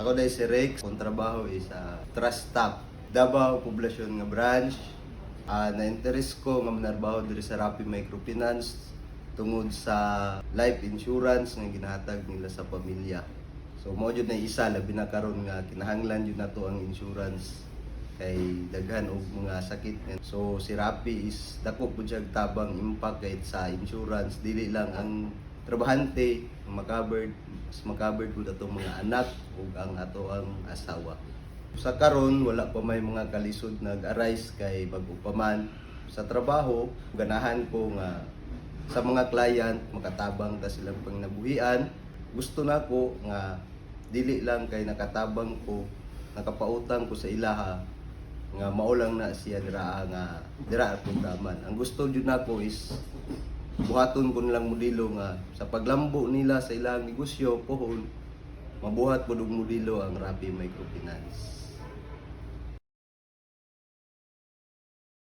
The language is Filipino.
Ako dahil si Rex, kung trabaho is sa Trust Stop, Davao Poblasyon nga branch. Ah, na-interest ko nga manarbaho diri sa Rappi Microfinance tungod sa life insurance nga ginahatag nila sa pamilya. So mao jud na isa labi na karon nga kinahanglan jud nato ang insurance kay daghan og mga sakit. So si Rappi is dako pud siya tabang impact kahit sa insurance dili lang ang trabahante ang makaboard mas makaboard pud atong mga anak ug ang ato ang asawa. Sa karon wala pa may mga kalisod nag-arise kay bag-o pa man. Sa trabaho ganahan ko nga sa mga client makatabang ta silang pangnabuhian gusto nako nga dili lang kay nakatabang ko nakapautang ko sa ilaha nga maulang na siya dira nga dira ako daman ang gusto jud nako is buhaton ko nilang modelo nga sa paglambo nila sa ilang negosyo pohon mabuhat po modelo ang Rappi Microfinance